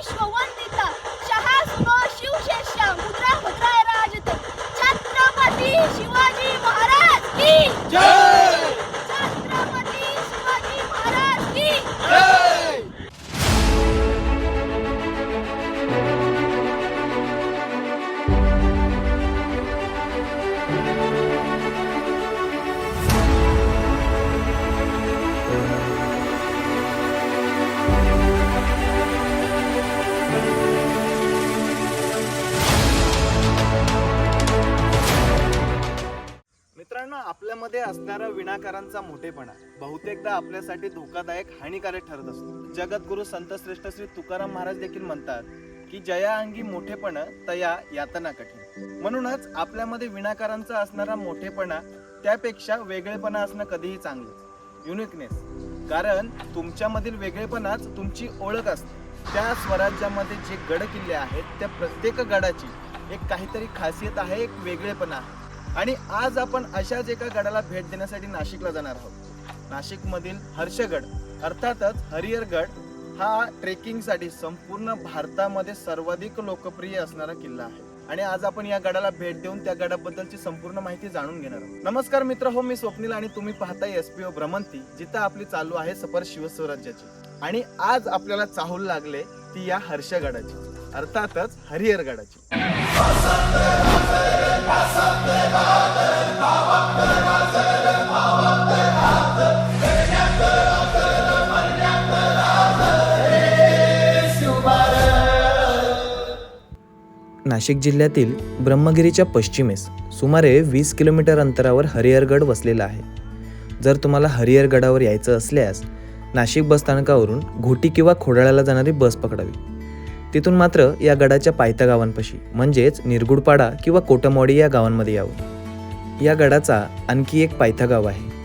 你说我。आपल्यामध्ये असणारा विनाकारांचा मोठेपणा बहुतेकदा आपल्यासाठी धोकादायक हानिकारक ठरत असतो. जगद्गुरु संत श्रेष्ठ श्री तुकाराम महाराज देखील म्हणतात की जया अंगी मोठेपण तया यातना कठीण. म्हणूनच आपल्यामध्ये विनाकारांचा असणारा मोठेपणा त्यापेक्षा वेगळेपणा असणं कधीही चांगलं. युनिकनेस कारण तुमच्यामधील वेगळेपणाच तुमची ओळख असते. त्या स्वराज्यामध्ये जे गड किल्ले आहेत त्या प्रत्येक गडाची एक काहीतरी खासियत आहे एक वेगळेपणा आहे. आणि आज आपण अशाच एका गडाला भेट देण्यासाठी नाशिकला जाणार आहोत. नाशिकमधील हर्षगड अर्थातच हरिहरगड हा ट्रेकिंगसाठी संपूर्ण भारतामध्ये सर्वाधिक लोकप्रिय असणारा किल्ला आहे. आणि आज आपण या गडाला भेट देऊन त्या गडाबद्दलची संपूर्ण माहिती जाणून घेणार आहोत. नमस्कार मित्र हो मी स्वप्नील आणि तुम्ही पाहताय एस पी ओ भ्रमंती जिथं आपली चालू आहे सफर शिवस्वराज्याची. आणि आज आपल्याला चाहूल लागले ती या हर्षगडाची. अर्थातच हरिहरगडाची. नाशिक जिल्ह्यातील ब्रह्मगिरीच्या पश्चिमेस सुमारे वीस किलोमीटर अंतरावर हरिहरगड वसलेला आहे. जर तुम्हाला हरिहरगडावर यायचं असल्यास नाशिक बसस्थानकावरून घोटी किंवा खोडाळ्याला जाणारी बस पकडावी. तिथून मात्र या गडाच्या पायथ्या गावांपाशी म्हणजेच निरगुडपाडा किंवा कोटमवाडी या गावांमध्ये यावं. या गडाचा आणखी एक पायथा गाव आहे.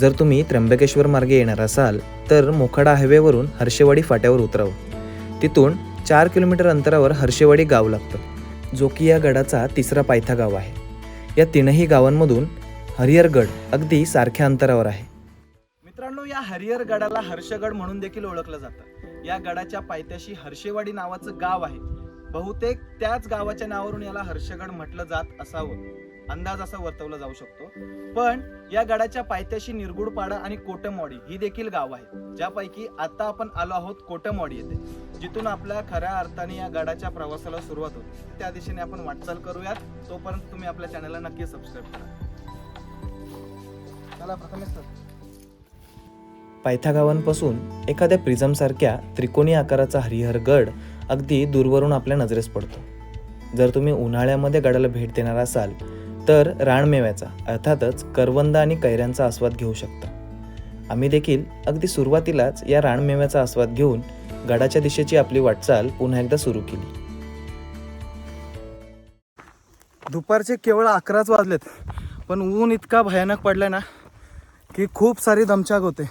जर तुम्ही त्र्यंबकेश्वर मार्गे येणार असाल तर मोखाडा हायवेवरून हर्षेवाडी फाट्यावर उतरावं. तिथून चार किलोमीटर अंतरावर हर्षेवाडी गाव लागतं जो की या गडाचा तिसरा पायथा गाव आहे. या तीनही गावांमधून हरिहरगड अगदी सारख्या अंतरावर आहे. मित्रांनो या हरिहर गडाला हर्षगड म्हणून देखील ओळखलं जातं. या गडाच्या पायथ्याशी हर्षेवाडी नावाचं गाव आहे. बहुतेक त्याच गावाच्या नावावरून याला हर्षगड म्हटलं जात असावं. अंदाज असा वर्तवला जाऊ शकतो. पण या गडाच्या पायथ्याशी निरगुडपाडा आणि कोटमवाडी ही देखील गाव आहे. ज्यापैकी आता आपण आलो आहोत कोटमवाडी येथे. जिथून आपल्या खऱ्या अर्थाने या गडाच्या प्रवासाला सुरुवात होते. त्या दिशेने आपण वाटचाल करूयात. तोपर्यंत तुम्ही आपल्या चॅनलला नक्की सबस्क्राईब करा. चला प्रथमेश सर. पायथागावांपासून एखाद्या प्रिझमसारख्या त्रिकोणी आकाराचा हरिहरगड अगदी दूरवरून आपल्या नजरेस पडतो. जर तुम्ही उन्हाळ्यामध्ये गडाला भेट देणार असाल तर रानमेव्याचा अर्थातच करवंद आणि कैऱ्यांचा आस्वाद घेऊ शकता. आम्ही देखील अगदी सुरुवातीलाच या रानमेव्याचा आस्वाद घेऊन गडाच्या दिशेची आपली वाटचाल पुन्हा एकदा सुरू केली. दुपारचे केवळ अकराच वाजलेत पण ऊन इतका भयानक पडलाय ना की खूप सारी दमछाक होते.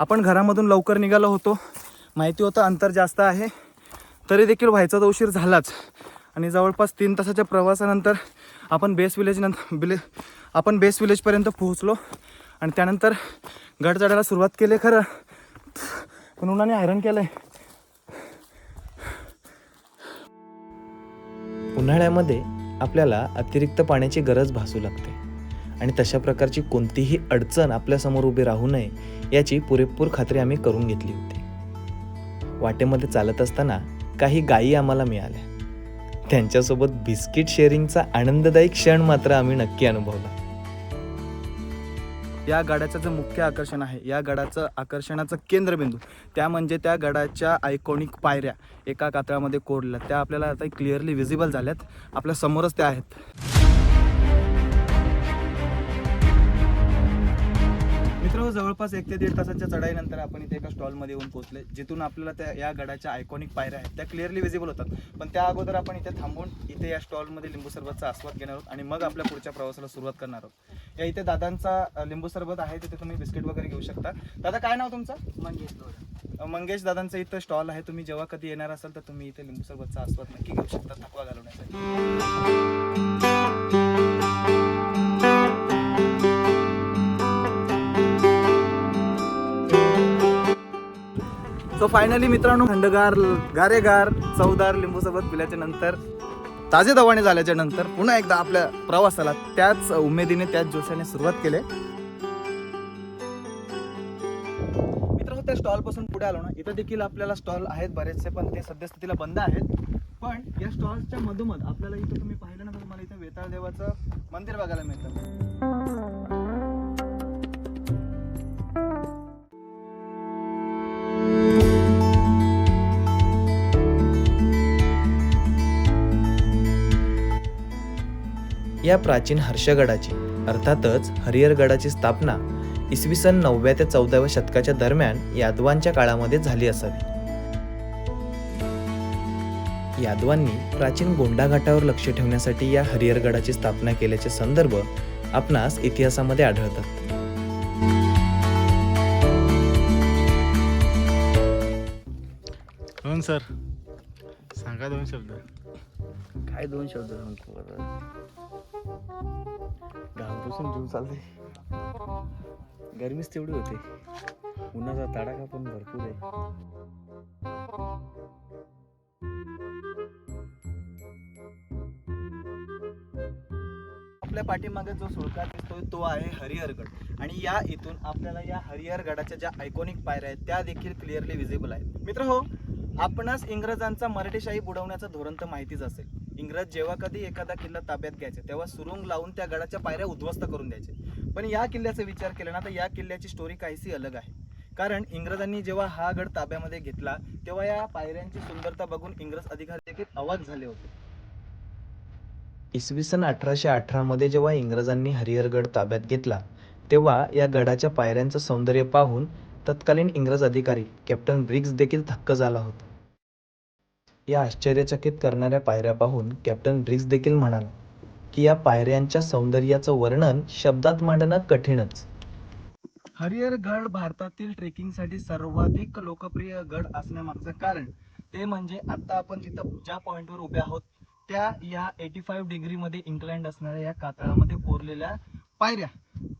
आपण घरामधून लवकर निघालो होतो. माहिती होतं अंतर जास्त आहे. तरी देखील व्हायचा तर उशीर झालाच. आणि जवळपास तीन तासाच्या प्रवासानंतर आपण बेस विलेज नंतर बिले आपण बेस विलेजपर्यंत पोहोचलो. आणि त्यानंतर गड चढायला सुरुवात केली खरं. पण उन्हाने आयरन केलं आहे उन्हाळ्यामध्ये आपल्याला अतिरिक्त पाण्याची गरज भासू लागते. आणि तशा प्रकारची कोणतीही अडचण आपल्यासमोर उभी राहू नये याची पुरेपूर खात्री आम्ही करून घेतली होती. वाटेमध्ये चालत असताना काही गायी आम्हाला मिळाल्या. त्यांच्यासोबत बिस्किट शेअरिंगचा आनंददायी क्षण मात्र आम्ही नक्की अनुभवला. या गडाचं जे मुख्य आकर्षण आहे या गडाचं आकर्षणाचं केंद्रबिंदू त्या म्हणजे त्या गडाच्या आयकॉनिक पायऱ्या एका कातळामध्ये कोरल्या. त्या आपल्याला आता क्लिअरली विजिबल झाल्यात. आपल्या समोरच त्या आहेत. जवळपास एक ते दीड तासाच्या चढाईनंतर आपण इथे एका स्टॉलमध्ये येऊन पोहोचले जिथून आपल्याला त्या या गडाच्या आयकॉनिक पायऱ्या आहेत त्या क्लिअरली विजिबल होतात. पण त्या अगोदर आपण इथे थांबून इथे या स्टॉलमध्ये लिंबू सरबतचा आस्वाद घेणार आहोत आणि मग आपल्या पुढच्या प्रवासाला सुरुवात करणार आहोत. या इथे दादांचा लिंबू सरबत आहे तिथे तुम्ही बिस्किट वगैरे घेऊ शकता. दादा काय नाव तुमचं? मंगेश मंगेश दादांचं इथं स्टॉल आहे. तुम्ही जेव्हा कधी येणार असाल तर तुम्ही इथे लिंबू सरबतचा आस्वाद नक्की घेऊ शकता थकवा घालवण्यासाठी. सो फायनली मित्रांनो थंडगार गारेगार चवदार लिंबू सोबत पिल्याच्या नंतर ताजे दवाने झाल्याच्यानंतर पुन्हा एकदा आपल्या प्रवासाला त्याच उमेदीने त्याच जोशाने सुरुवात केली. मित्रांनो त्या स्टॉलपासून पुढे आलो ना इथं देखील आपल्याला स्टॉल आहेत बरेचसे पण ते सद्यस्थितीला बंद आहेत. पण या स्टॉलच्या मधोमध आपल्याला इथं तुम्ही पाहिलं ना तर तुम्हाला इथं वेताळ देवाचं मंदिर बघायला मिळतं. या प्राचीन हर्षगडाची अर्थातच हरिहरगडाची स्थापना इसवी सन नवव्या ते चौदाव्या शतकाच्या दरम्यान यादवांच्या काळामध्ये झाली असावी. यादवांनी प्राचीन गोंडा घाटावर लक्ष ठेवण्यासाठी या हरिहरगडाची स्थापना केल्याचे संदर्भ आपणास इतिहासामध्ये आढळतात. सर सांगा दोन शब्द. काय दोन शब्द सांगतो घामपासून जीव चालते गरमीच तेवढी होते. उन्हाचा तडाखा पण भरपूर आहे. आपल्या पाठीमागे जो सुळका दिसतोय तो आहे हरिहरगड आणि या इथून आपल्याला या हरिहरगडाच्या ज्या आयकॉनिक पायऱ्या आहेत त्या देखील क्लिअरली विजिबल आहेत. मित्र हो आपणास इंग्रजांचा मराठीशाही बुडवण्याचं धोरण तर माहितीच असेल. इंग्रज जेव्हा कधी एखादा किल्ला ताब्यात घ्यायचे तेव्हा सुरुंग लावून त्या गडाच्या पायऱ्या उद्ध्वस्त करून द्यायचे. पण या किल्ल्याचा विचार केला ना तर या किल्ल्याची स्टोरी काहीशी अलग आहे. कारण इंग्रजांनी जेव्हा हा गड ताब्यामध्ये घेतला तेव्हा या पायऱ्यांची सुंदरता बघून इंग्रज अधिकारी देखील अवाक झाले होते. इसवी सन अठराशे अठरामध्ये जेव्हा इंग्रजांनी हरिहरगड ताब्यात घेतला तेव्हा या गडाच्या पायऱ्यांचं सौंदर्य पाहून तत्कालीन इंग्रज अधिकारी कॅप्टन ब्रिग्स देखील थक्क झाला होता. या आश्चर्यचकित करणाऱ्या पायऱ्या पाहून कॅप्टन ब्रिग्स देखील म्हणाला की या पायऱ्यांच्या सौंदर्याचं वर्णन शब्दात मांडणं कठीणच. हरिहरगड भारतातील ट्रेकिंगसाठी सर्वाधिक लोकप्रिय गड असण्यामागचं कारण ते म्हणजे आता आपण जिथं ज्या पॉइंटवर उभे आहोत त्या या एटी फाईव्ह डिग्रीमध्ये इन्क्लाइंड असणाऱ्या या कातळामध्ये कोरलेल्या पायऱ्या.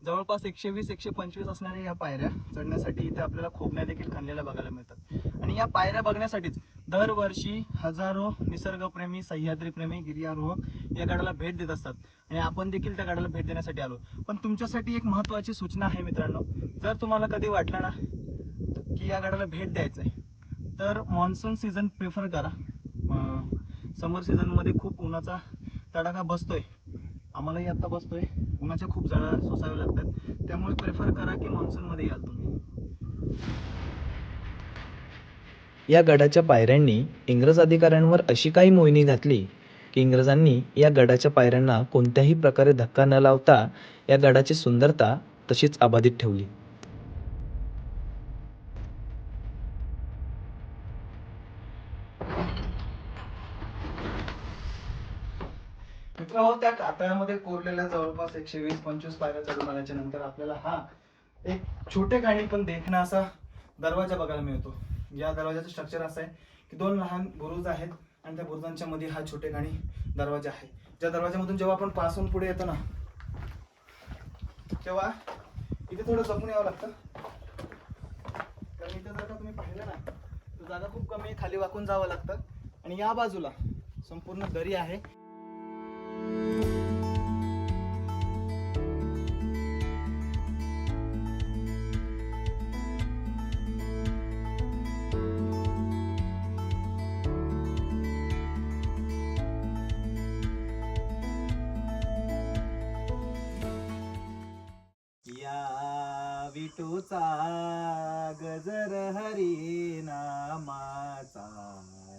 जवळपास एकशे वीस एकशे पंचवीस असणाऱ्या या पायऱ्या चढण्यासाठी इथे आपल्याला खोबण्या देखील खणलेल्या बघायला मिळतात. आणि या पायऱ्या बघण्यासाठीच दरवर्षी हजारो निसर्गप्रेमी सह्याद्रीप्रेमी गिर्यारोहक या गडाला भेट देत असतात. आणि आपण देखील त्या गडाला भेट देण्यासाठी आलो. पण तुमच्यासाठी एक महत्वाची सूचना आहे मित्रांनो. जर तुम्हाला कधी वाटलं ना की या गडाला भेट द्यायचं आहे तर मान्सून सीझन प्रिफर करा. समर सीझनमध्ये खूप उन्हाचा तडाखा बसतोय. आम्हालाही आत्ता बसतोय. उन्हाच्या खूप जळा सोसाव्या लागतात. त्यामुळे प्रेफर करा की मान्सूनमध्ये याल तुम्ही. या गडाच्या पायऱ्यांनी इंग्रज अधिकाऱ्यांवर अशी काही मोहिनी घातली की इंग्रजांनी या गडाच्या पायऱ्यांना कोणत्याही प्रकारे धक्का न लावता या गडाची सुंदरता तशीच अबाधित ठेवली. मित्रांनो त्या कातळ्यामध्ये कोरलेल्या जवळपास एकशे वीस पंचवीस पायऱ्या चढून आल्याच्यानंतर आपल्याला हा एक छोटे खाणी पण देखणा असा दरवाजा बघायला मिळतो. या दरवाजाचं स्ट्रक्चर असं आहे की दोन लहान बुरुज आहेत आणि त्या बुरुजांच्या मध्ये हा छोटे गाणी दरवाजा आहे. ज्या दरवाजामधून जेव्हा आपण पास होऊन पुढे येतो ना तेव्हा इथे थोडं जपून यावं लागतं. कारण इथे जर का तुम्ही पाहिलं ना तर जागा खूप कमी आहे खाली वाकून जावं लागतं. आणि या बाजूला संपूर्ण दरी आहे. विटूचा गजर हरी नामाचा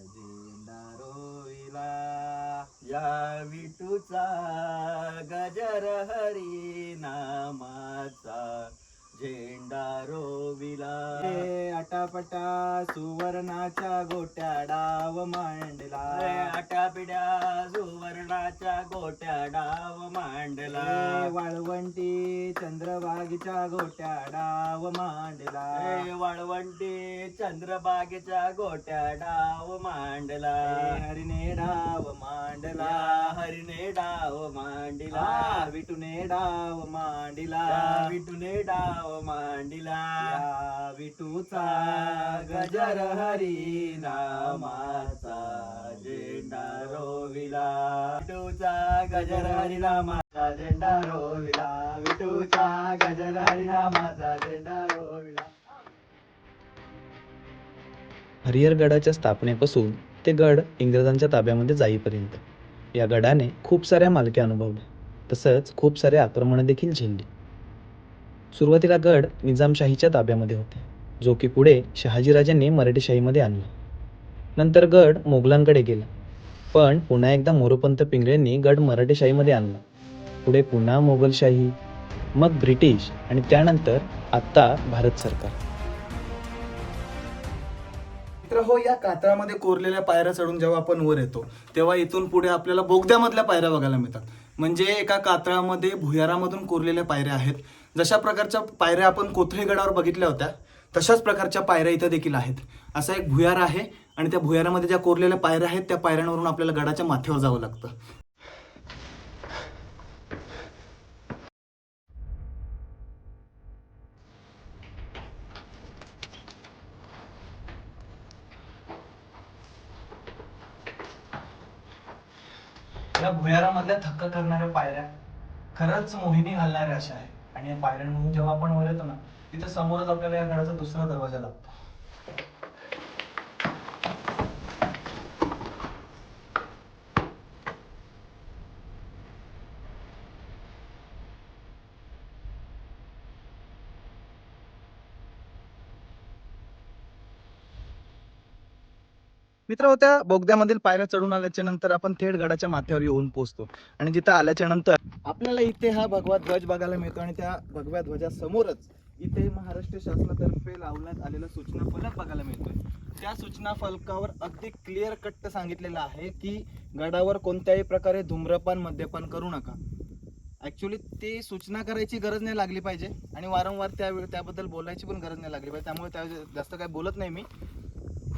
झेंडा रोविला. या विटूचा गजर हरी नामाचा झेंडा रोविला. हे आटापटा सुवर्णाच्या गोट्या डाव मांडला. आटापिड्या सुवर्णाच्या गोट्या डाव मांडला. वाळवंटी चंद्रबागेच्या गोट्या डाव मांडला. वाळवंटी चंद्रबागेच्या गोट्या डाव मांडला. हरिने डाव मांडला हरिने डाव मांडला विटूने डाव मांडला विटूने डाव मांडिला विटूचा गजर हरी नामाचा झेंडा रोविला. विटूचा गजर हरी नामाचा झेंडा रोविला. विटूचा गजर हरी नामाचा झेंडा रोविला. हरिहर गडाच्या स्थापनेपासून ते गड इंग्रजांच्या ताब्यामध्ये जाईपर्यंत. या गडाने खूप साऱ्या मालकी अनुभवल्या. तसंच खूप सारे आक्रमणं देखील झेलली. सुरुवातीला गड निजामशाहीच्या ताब्यामध्ये होते जो की पुढे शहाजीराजांनी मराठीशाहीमध्ये आणला. नंतर गड मोगलांकडे गेला. पण पुन्हा एकदा मोरोपंत पिंगळेंनी गड मराठीशाहीमध्ये आणला. पुढे पुन्हा मोगलशाही मग ब्रिटिश आणि त्यानंतर आत्ता भारत सरकार. मित्र हो या कातळामध्ये कोरलेल्या पायऱ्या चढून जेव्हा आपण वर येतो तेव्हा इथून पुढे आपल्याला बोगद्यामधल्या पायऱ्या बघायला मिळतात. म्हणजे एका कातळामध्ये भुयारामधून कोरलेल्या पायऱ्या आहेत. जशा प्रकारच्या पायऱ्या आपण कोथळी गडावर बघितल्या होत्या तशाच प्रकारच्या पायऱ्या इथं देखील आहेत. असा एक भुयार आहे आणि त्या भुयारामध्ये ज्या कोरलेल्या पायऱ्या आहेत त्या पायऱ्यांवरून आपल्याला गडाच्या माथ्यावर जावं लागतं. या भुयारामधल्या थक्क करणाऱ्या पायऱ्या खरंच मोहिनी घालणाऱ्या अशा आहे आणि या पायऱ्यांमधून जेव्हा आपण वर येतो ना तिथे समोरच आपल्याला या गडाचा दुसरा दरवाजा लागतो. मित्र होत्या बोगद्यामधील पायऱ्या चढून आल्याच्यानंतर आपण थेट गडाच्या माथ्यावर येऊन पोहोचतो. आणि जिथं आल्याच्यानंतर आपल्याला इथे हा भगवा ध्वज बघायला मिळतो आणि त्या भगव्या ध्वजासमोरच इथे महाराष्ट्र शासनातर्फे लावण्यात आलेला सूचना फलक बघायला मिळतोय. त्या सूचना फलकावर अगदी क्लिअर कट सांगितलेलं आहे की गडावर कोणत्याही प्रकारे धूम्रपान मद्यपान करू नका. ऍक्च्युली ती सूचना करायची गरज नाही लागली पाहिजे आणि वारंवार त्या त्याबद्दल बोलायची पण गरज नाही लागली पाहिजे. त्यामुळे त्या जास्त काय बोलत नाही मी.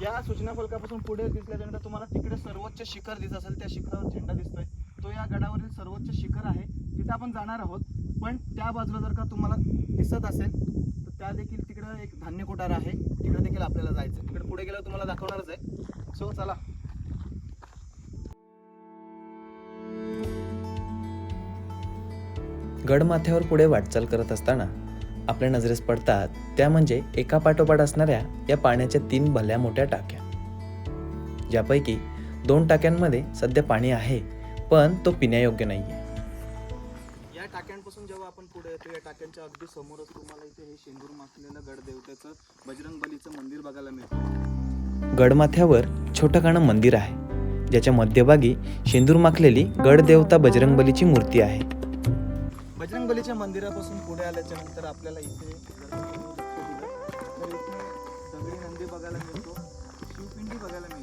या सूचना फलकापासून पुढे दिसल्यानंतर तुम्हाला तिकडे सर्वोच्च शिखर दिसत असेल त्या शिखरावर झेंडा दिसतोय. तो या गडावरील सर्वोच्च शिखर आहे. तिथे आपण जाणार आहोत. पण त्या बाजूला जर का तुम्हाला दिसत असेल तर त्या देखील तिकडे एक धान्य कोठार आहे. तिकडे देखील आपल्याला जायचं तिकडे पुढे गेल्यावर तुम्हाला दाखवणारच आहे. सो चला. गडमाथ्यावर पुढे वाटचाल करत असताना आपल्या नजरेस पडतात त्या म्हणजे एका पाठोपाठ असणाऱ्या या पाण्याच्या तीन भल्या मोठ्या टाक्या. ज्यापैकी दोन टाक्यांमध्ये सध्या पाणी आहे पण तो पिण्यायोग्य नाही आहे या टाक्यांपासून जेव्हा आपण पुढे येतो या टाक्यांच्या अगदी समोरच तुम्हाला इथे हे शेंदूर माखलेलं गडदेवतेचं बजरंग बलीचं मंदिर बघायला मिळतं. गडमाथ्यावर छोटं काणं मंदिर आहे ज्याच्या मध्यभागी शेंदूर माखलेली गडदेवता बजरंगबलीची मूर्ती आहे. बजरंग बलीच्या मंदिरापासून पुढे आल्याच्यानंतर आपल्याला इथे तर इथे दगडी नंदी बघायला मिळतो शिवपिंडी बघायला मिळतो.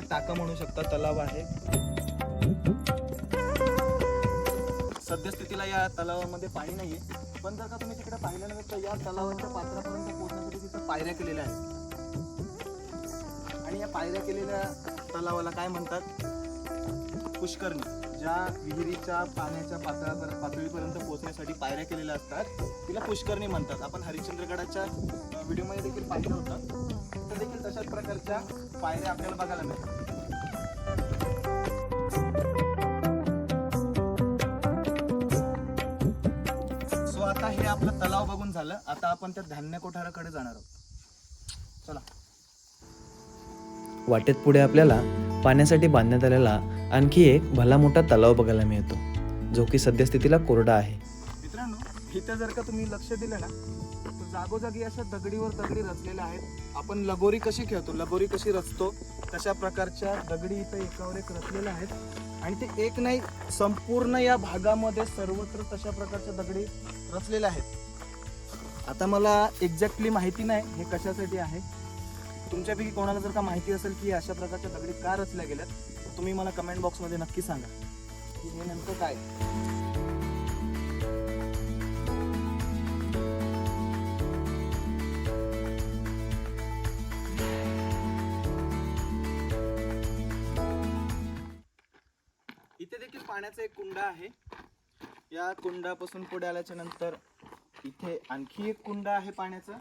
पाण्याचा टाका म्हणू शकता तलाव आहे. सद्यस्थितीला या तलावामध्ये पाणी नाहीये. पण जर का तुम्ही तिकडे पाहिलं नाही तर या तलावाच्या पात्रापर्यंत पोहोचण्यासाठी तिथं पायऱ्या केलेल्या आहेत. आणि या पायऱ्या केलेल्या तलावाला काय म्हणतात? पुष्करणी. ज्या विहिरीच्या पाण्याच्या पातळ्या पातळीपर्यंत पोहोचण्यासाठी पायऱ्या केलेल्या असतात तिला पुष्करणी म्हणतात. आपण हरिश्चंद्रगडाच्या व्हिडिओमध्ये देखील पाहिलं होतं. तर देखील तशाच प्रकारच्या पायऱ्या आपल्याला बघायला मिळतात. सो आता हे आपलं तलाव बघून झालं. आता आपण त्या धान्य कोठाराकडे जाणार आहोत. चला. वाटेत पुढे आपल्याला पाण्यासाठी बांधण्यात आलेला आणखी एक भला मोठा तलाव बघायला मिळतो जो की सद्यस्थितीला कोरडा आहे. मित्रांनो इथं जर का तुम्ही लक्ष दिलं ना तर जागोजागी अशा दगडीवर दगडी रचलेल्या आहेत. आपण लगोरी कशी खेळतो लगोरी कशी रचतो तशा प्रकारच्या दगडी इथं एकावर एक रचलेल्या आहेत. आणि ते एक नाही संपूर्ण या भागामध्ये सर्वत्र तशा प्रकारच्या दगडी रचलेल्या आहेत. आता मला एक्झॅक्टली माहिती नाही हे कशासाठी आहे. तुमच्यापैकी कोणाला जर का माहिती असेल की अशा प्रकारच्या दगडी का रचल्या गेल्यात तर तुम्ही मला कमेंट बॉक्समध्ये नक्की सांगा. की हे नेमकं काय? इथे देखील पाण्याचा एक कुंड आहे. या कुंडापासून पुढे आल्याच्यानंतर इथे आणखी एक कुंड आहे पाण्याचं.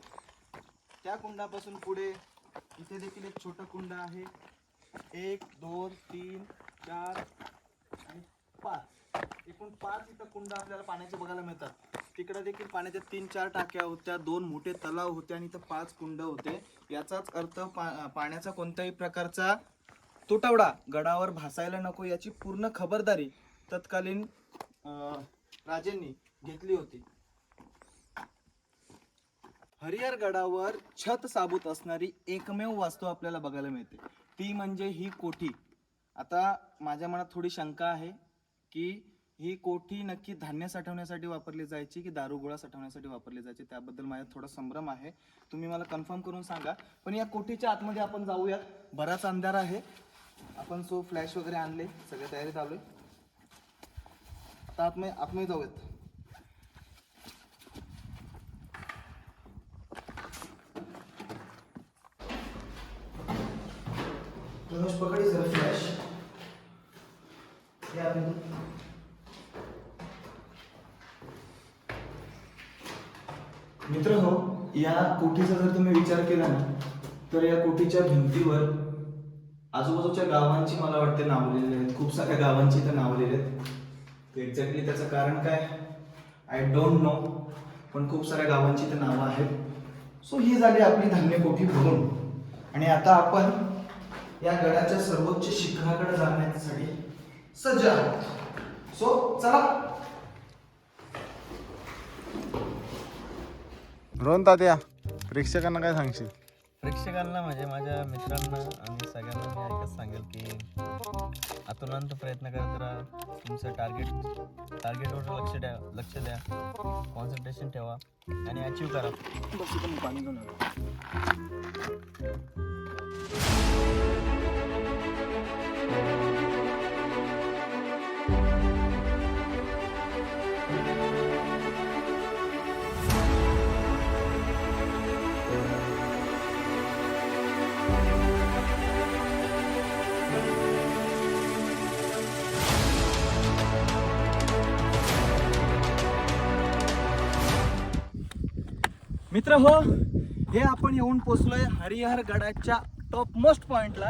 त्या कुंडापासून पुढे इथे देखील एक छोटं कुंड आहे. एक दोन तीन चार आणि पाच. एकूण पाच इथं कुंड आपल्याला पाण्याचे बघायला मिळतात. तिकडे देखील पाण्याच्या तीन चार टाक्या होत्या दोन मोठे तलाव होते आणि इथं पाच कुंड होते. याचाच अर्थ पा पाण्याचा कोणत्याही प्रकारचा तुटवडा गडावर भासायला नको याची पूर्ण खबरदारी तत्कालीन राजेंनी घेतली होती. हरिहर गडावर छत साबूत असणारी एकमेव वास्तू आपल्याला बघायला मिळते. ती म्हणजे ही कोठी. आता माझ्या मनात थोडी शंका आहे की ही कोठी नक्की धान्य साठवण्यासाठी वापरली जायची की दारू गोळा साठवण्यासाठी वापरली जायची? त्याबद्दल माझ्या थोडा संभ्रम आहे. तुम्ही मला कन्फर्म करून सांगा. पण या कोठीच्या आतमध्ये आपण जाऊयात. बराच अंधार आहे. आपण सो फ्लॅश वगैरे आणले. सगळे तयारीत आलोय. आता आतमध्ये आतमध्ये जाऊयात. धनुष पकडी सर फ्लैश हे आपण मित्र हो या कोठीचा जर तुम्ही विचार केला ना तर या कोठीच्या भिंतीवर आजूबाजूच्या गावांची मला वाटते नाव लिहिलेली आहेत. खूप साऱ्या गावांची तर नाव लिहिली आहेत. एक्झॅक्टली त्याचं कारण काय? आय डोंट नो पण खूप साऱ्या गावांची तर नावं आहेत. सो ही झाली आपली धान्य कोठी भरून. आणि आता आपण या गडाच्या सर्वोच्च शिखराकडे जाण्यासाठी सज्ज आहोत. सो चला. रोहन तात्या प्रेक्षकांना काय सांगशील? प्रेक्षकांना म्हणजे माझ्या मित्रांना आणि सगळ्यांना मी एकच सांगेल की आतुरांत प्रयत्न करत राहा. तुमचं टार्गेट टार्गेटवर लक्ष द्या लक्ष द्या. कॉन्सन्ट्रेशन ठेवा आणि अचीव करा. मित्र हो हे आपण येऊन पोचलोय हरिहर गडाच्या टॉप मोस्ट पॉइंटला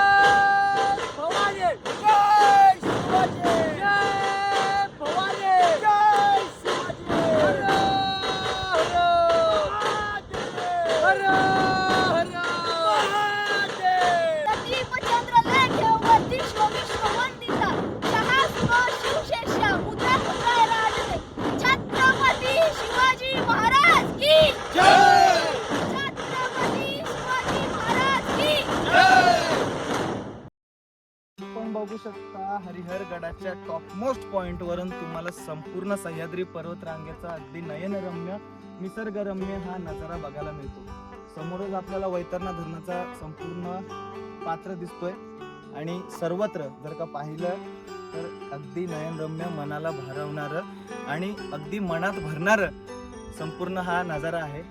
Harihar topmost top most point वरून तुम्हाला संपूर्ण सह्याद्री पर्वतरांगेचा अगदी नयनरम्य निसर्गरम्य हा नजारा बघायला मिळतो. समोरच आपल्याला वैतरणा धरणाचा संपूर्ण पात्र दिसतोय. आणि सर्वत्र जर का पाहिलं तर अगदी नयनरम्य मनाला भारवणारं आणि अगदी मनात भरणारं संपूर्ण हा नजारा आहे.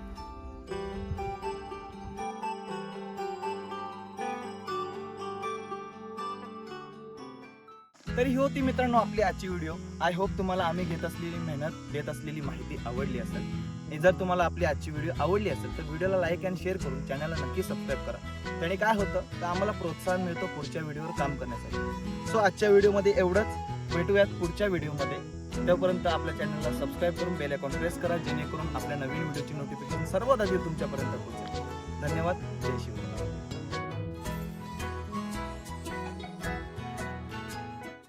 तर ही होती मित्रांनो आपली आजची व्हिडिओ आय होप तुम्हाला आम्ही घेत असलेली मेहनत देत असलेली माहिती आवडली असेल. आणि जर तुम्हाला आपली आजची व्हिडिओ आवडली असेल तर व्हिडिओला लाईक अँड शेअर करून चॅनलला नक्की सबस्क्राईब करा. त्याने काय होतं तर आम्हाला प्रोत्साहन मिळतो पुढच्या व्हिडिओवर काम करण्यासाठी. सो आजच्या व्हिडिओमध्ये एवढंच. भेटूयात पुढच्या व्हिडिओमध्ये तोपर्यंत आपल्या चॅनलला सबस्क्राईब करून बेल आयकॉन प्रेस करा जेणेकरून आपल्या नवीन व्हिडिओची नोटिफिकेशन सर्वात आधी तुमच्यापर्यंत पोहोचेल. धन्यवाद. जय शिवराय